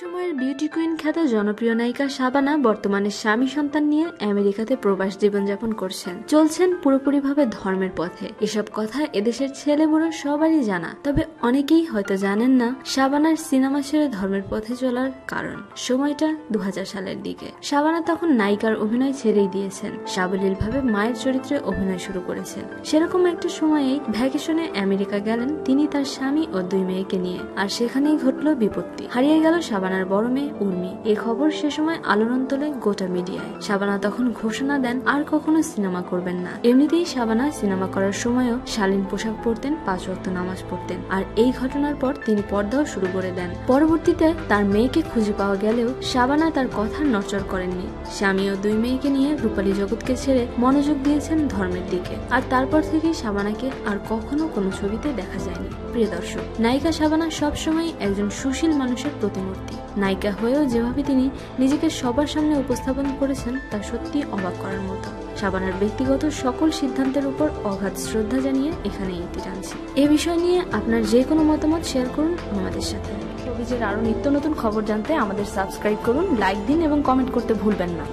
সময়ের beauty queen খ্যাত জনপ্রিয় নায়িকা শাবানা বর্তমানে স্বামী সন্তান নিয়ে আমেরিকাতে প্রবাস জীবনযাপন করছেন। চলছেন পুরোপুরিভাবে ধর্মের পথে। এসব কথা এদেশের ছেলে বুড়ো সবারই জানা। তবে অনেকেই হয়তো জানেন না শাবানার সিনেমা ছেড়ে ধর্মের পথে চলার কারণ। সময়টা দুই হাজার সালের দিকে। শাবানা তখন নায়িকার অভিনয় ছেড়েই দিয়েছেন। সাবলীলভাবে মায়ের চরিত্রে অভিনয় শুরু করেছেন। সেরকম একটা সময়েই ভ্যাকেশনে আমেরিকা গেলেন তিনি তার স্বামী ও দুই মেয়েকে নিয়ে। আর সেখানেই ঘটল বিপত্তি। হারিয়ে গেল শাবানার বড় মেয়ে উর্মি। এ খবর সে সময় আলোড়ন তোলে গোটা মিডিয়ায়। শাবানা তখন ঘোষণা দেন, আর কখনো সিনেমা করবেন না। এমনিতেই শাবানা সিনেমা করার সময়ও শালীন পোশাক পরতেন, পাঁচ ওয়াক্ত নামাজ পড়তেন, আর এই ঘটনার পর তিনি পর্দাও শুরু করে দেন। পরবর্তীতে তার মেয়েকে খুঁজে পাওয়া গেলেও শাবানা তার কথা নচর করেননি। স্বামী ও দুই মেয়েকে নিয়ে রূপালী জগৎকে ছেড়ে মনোযোগ দিয়েছেন ধর্মের দিকে। আর তারপর থেকেই শাবানাকে আর কখনো কোনো ছবিতে দেখা যায়নি। প্রিয় দর্শক, নায়িকা শাবানা সবসময় একজন সুশীল মানুষের প্রতিমূর্তি। নায়িকা হয়েও যেভাবে তিনি নিজেকে সবার সামনে উপস্থাপন করেছেন, তা সত্যি অবাক করার মতো। শাবানার ব্যক্তিগত সকল সিদ্ধান্তের উপর অগাধ শ্রদ্ধা জানিয়ে এখানে ইতি টানছি। এ বিষয় নিয়ে আপনার যে কোনো মতামত শেয়ার করুন আমাদের সাথে। ছবিজের আরও নিত্য নতুন খবর জানতে আমাদের সাবস্ক্রাইব করুন, লাইক দিন এবং কমেন্ট করতে ভুলবেন না।